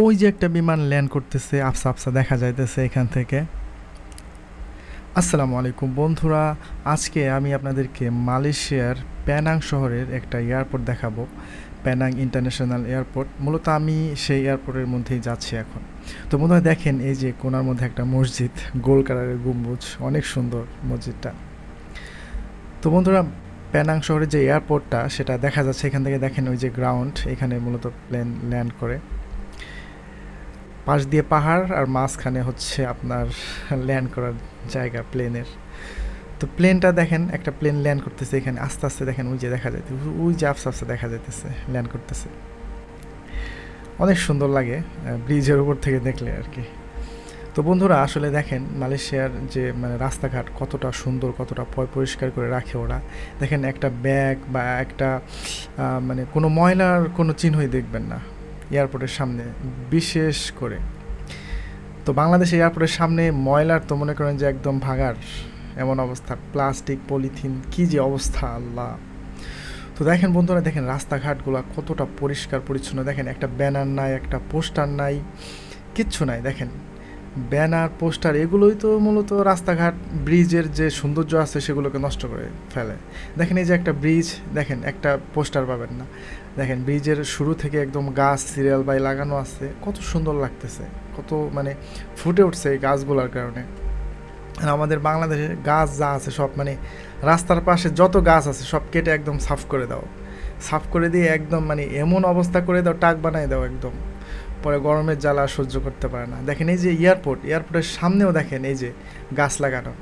ওই যে একটা বিমান ল্যান্ড করতেছে, আফসা আফসা দেখা যাইতেছে এখান থেকে। আসসালামু আলাইকুম বন্ধুরা, আজকে আমি আপনাদেরকে মালয়েশিয়ার প্যানাং শহরের একটা এয়ারপোর্ট দেখাবো প্যানাং ইন্টারন্যাশনাল এয়ারপোর্ট। মূলত আমি সেই এয়ারপোর্টের মধ্যেই যাচ্ছি এখন। তো মনে হয় দেখেন এই যে কোনার মধ্যে একটা মসজিদ, গোল কালারের গম্বুজ, অনেক সুন্দর মসজিদটা। তো বন্ধুরা প্যানাং শহরের যে এয়ারপোর্টটা, সেটা দেখা যাচ্ছে, এখান থেকে দেখেন ওই যে গ্রাউন্ড, এখানে মূলত প্লেন ল্যান্ড করে। পাশ দিয়ে পাহাড় আর মাঝখানে হচ্ছে আপনার ল্যান্ড করার জায়গা প্লেনের তো প্লেনটা দেখেন, একটা প্লেন ল্যান্ড করতেছে এখানে, আস্তে আস্তে দেখেন ওই যে দেখা যাইতে, ওই যে আস্তে আস্তে দেখা যাইতেছে ল্যান্ড করতেছে। অনেক সুন্দর লাগে ব্রিজের উপর থেকে দেখলে আর কি। তো বন্ধুরা, আসলে দেখেন মালয়েশিয়ার যে মানে রাস্তাঘাট কতটা সুন্দর, কতটা পয়, পরিষ্কার করে রাখে ওরা। দেখেন একটা ব্যাগ বা একটা মানে কোনো ময়লার কোনো চিহ্নই দেখবেন না। এয়ারপোর্টের সামনে, বিশেষ করে। তো বাংলাদেশে এয়ারপোর্টের সামনে ময়লার তো মনে করেন যে একদম ভাগার এমন অবস্থা। প্লাস্টিক, পলিথিন, কি যে অবস্থা, আল্লাহ। তো দেখেন বন্ধুরা, দেখেন রাস্তাঘাটগুলো কতটা পরিষ্কার, পরিচ্ছন্ন। দেখেন একটা ব্যানার নাই, একটা পোস্টার নাই, কিচ্ছু নাই। দেখেন ব্যানার, পোস্টার, এগুলোই তো মূলত রাস্তাঘাট, ব্রিজের যে সৌন্দর্য আছে সেগুলোকে নষ্ট করে ফেলে। দেখেন এই যে একটা ব্রিজ, দেখেন একটা পোস্টার পাবেন না। দেখেন ব্রিজের শুরু থেকে একদম গাছ, সিরিয়াল বাই লাগানো আছে। কত সুন্দর লাগতেছে, কত মানে ফুটে উঠছে এই গাছগুলোর কারণে। আর আমাদের বাংলাদেশে গাছ যা আছে সব মানে রাস্তার পাশে যত গাছ আছে সব কেটে একদম সাফ করে দাও। সাফ করে দিয়ে একদম মানে এমন অবস্থা করে দাও, টাক বানাই দাও একদম। পরে গরমের জ্বালা সহ্য করতে পারে না। দেখেন এই যে এয়ারপোর্ট, এয়ারপোর্টের সামনেও দেখেন এই যে গাছ লাগানো।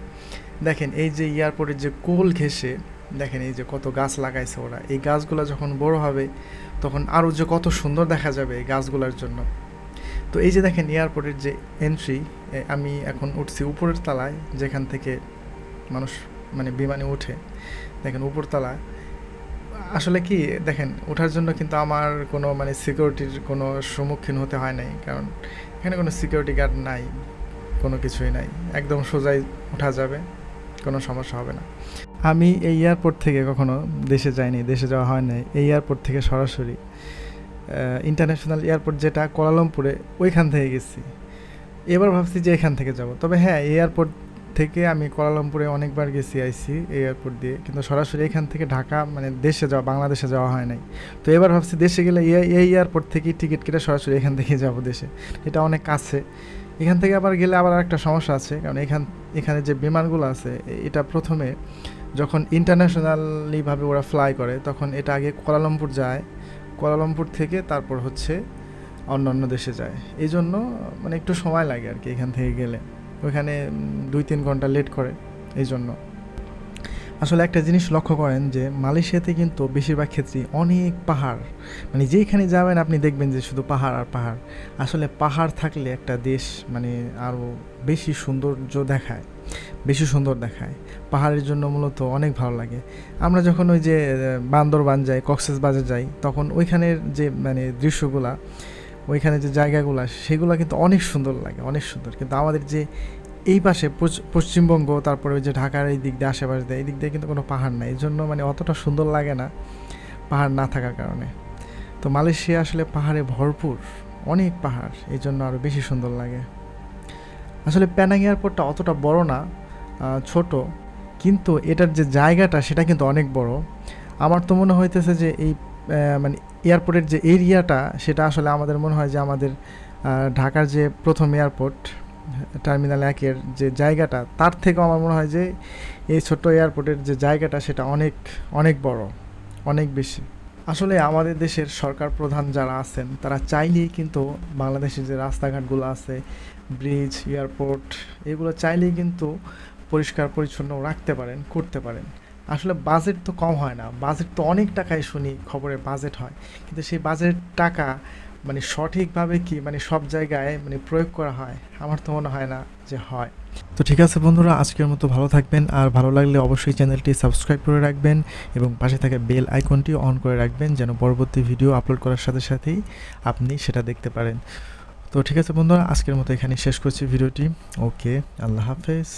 দেখেন এই যে এয়ারপোর্টের যে কোল ঘেসে দেখেন এই যে কত গাছ লাগাইছে ওরা। এই গাছগুলো যখন বড় হবে, তখন আরও যে কত সুন্দর দেখা যাবে এই গাছগুলোর জন্য। তো এই যে দেখেন এয়ারপোর্টের যে এন্ট্রি আমি এখন উঠছি উপরের তলায়, যেখান থেকে মানুষ মানে বিমানে ওঠে। দেখেন উপরতলা আসলে কি, দেখেন ওঠার জন্য কিন্তু আমার কোনো মানে সিকিউরিটির কোনো সম্মুখীন হতে হয় নাই। কারণ এখানে কোনো সিকিউরিটি গার্ড নাই, কোনো কিছুই নাই। একদম সোজাই ওঠা যাবে, কোনো সমস্যা হবে না। আমি এই এয়ারপোর্ট থেকে কখনো দেশে যাইনি, দেশে যাওয়া হয় নাই। এই এয়ারপোর্ট থেকে সরাসরি ইন্টারন্যাশনাল এয়ারপোর্ট যেটা, কোয়ালালামপুরে, ওইখান থেকে গেছি। এবার ভাবছি যে এখান থেকে যাব। তবে হ্যাঁ এয়ারপোর্ট থেকে আমি কোয়ালালামপুরে অনেকবার গেছি আইসি এয়ারপোর্ট দিয়ে। কিন্তু সরাসরি এখান থেকে ঢাকা মানে দেশে যাওয়া, বাংলাদেশে যাওয়া হয় নাই। তো এবার ভাবছি দেশে গেলে এই এয়ারপোর্ট থেকেই টিকিট কেটে সরাসরি এখান থেকে যাব দেশে। এটা অনেক কাছে। এখান থেকে আবার গেলে আবার একটা সমস্যা আছে, কারণ এখান, এখানে যে বিমানগুলো আছে, এটা প্রথমে যখন ইন্টারন্যাশনালিভাবে ওরা ফ্লাই করে, তখন এটা আগে কোয়ালালামপুর যায়, কোয়ালালামপুর থেকে তারপর হচ্ছে অন্য অন্য দেশে যায়। এই জন্য মানে একটু সময় লাগে আর কি এখান থেকে গেলে। ওইখানে দুই তিন ঘণ্টা লেট করে এই জন্য আসলে একটা জিনিস লক্ষ্য করেন যে, মালয়েশিয়াতে কিন্তু বেশিরভাগ ক্ষেত্রেই অনেক পাহাড়। মানে যেইখানে যাবেন আপনি দেখবেন যে শুধু পাহাড় আর পাহাড়। আসলে পাহাড় থাকলে একটা দেশ মানে আরও বেশি সৌন্দর্য দেখায়, বেশি সুন্দর দেখায়। পাহাড়ের জন্য মূলত অনেক ভালো লাগে। আমরা যখন ওই যে বান্দরবান যাই, কক্সেস বাজার যাই, তখন ওইখানের যে মানে দৃশ্যগুলা ওইখানে যে জায়গাগুলো সেগুলো কিন্তু অনেক সুন্দর লাগে, অনেক সুন্দর। কিন্তু আমাদের যে এই পাশে পশ্চিমবঙ্গ, তারপরে ওই যে ঢাকার এই দিক দিয়ে, আশেপাশে দেয়, এই দিক দিয়ে কিন্তু কোনো পাহাড় নাই। এই জন্য মানে অতটা সুন্দর লাগে না পাহাড় না থাকার কারণে। তো মালয়েশিয়া আসলে পাহাড়ে ভরপুর, অনেক পাহাড় এই জন্য আরও বেশি সুন্দর লাগে। আসলে প্যানাং এয়ারপোর্টটা অতটা বড় না ছোট, কিন্তু এটার যে জায়গাটা, সেটা কিন্তু অনেক বড়। আমার তো মনে হইতেছে যে এই মানে এয়ারপোর্টের যে এরিয়াটা, সেটা আসলে আমাদের মনে হয় যে আমাদের ঢাকার যে প্রথম এয়ারপোর্ট, টার্মিনাল একের যে জায়গাটা, তার থেকেও আমার মনে হয় যে এই ছোট্ট এয়ারপোর্টের যে জায়গাটা, সেটা অনেক অনেক বড়, অনেক বেশি। আসলে আমাদের দেশের সরকার প্রধান যারা আছেন, তারা চাইলেই কিন্তু বাংলাদেশের যে রাস্তাঘাটগুলো আছে, ব্রিজ, এয়ারপোর্ট, এগুলো চাইলেই কিন্তু পরিষ্কার পরিচ্ছন্ন রাখতে পারেন, করতে পারেন। আসলে বাজেট তো কম হয় না। বাজেট তো অনেক টাকায় শুনি খবরে বাজেট হয়। কিন্তু সেই বাজেট টাকা মানে সঠিকভাবে কি মানে সব জায়গায় মানে প্রয়োগ করা হয়? আমার তো মনে হয় না যে হয়। তো ঠিক আছে বন্ধুরা, আজকের মতো ভালো থাকবেন। আর ভালো লাগলে অবশ্যই চ্যানেলটি সাবস্ক্রাইব করে রাখবেন এবং পাশে থাকা বেল আইকনটি অন করে রাখবেন যেন পরবর্তী ভিডিও আপলোড করার সাথে সাথেই আপনি সেটা দেখতে পারেন। তো ঠিক আছে বন্ধুরা, আজকের মতো এখানে শেষ করছি ভিডিওটি। ওকে, আল্লাহ হাফেজ।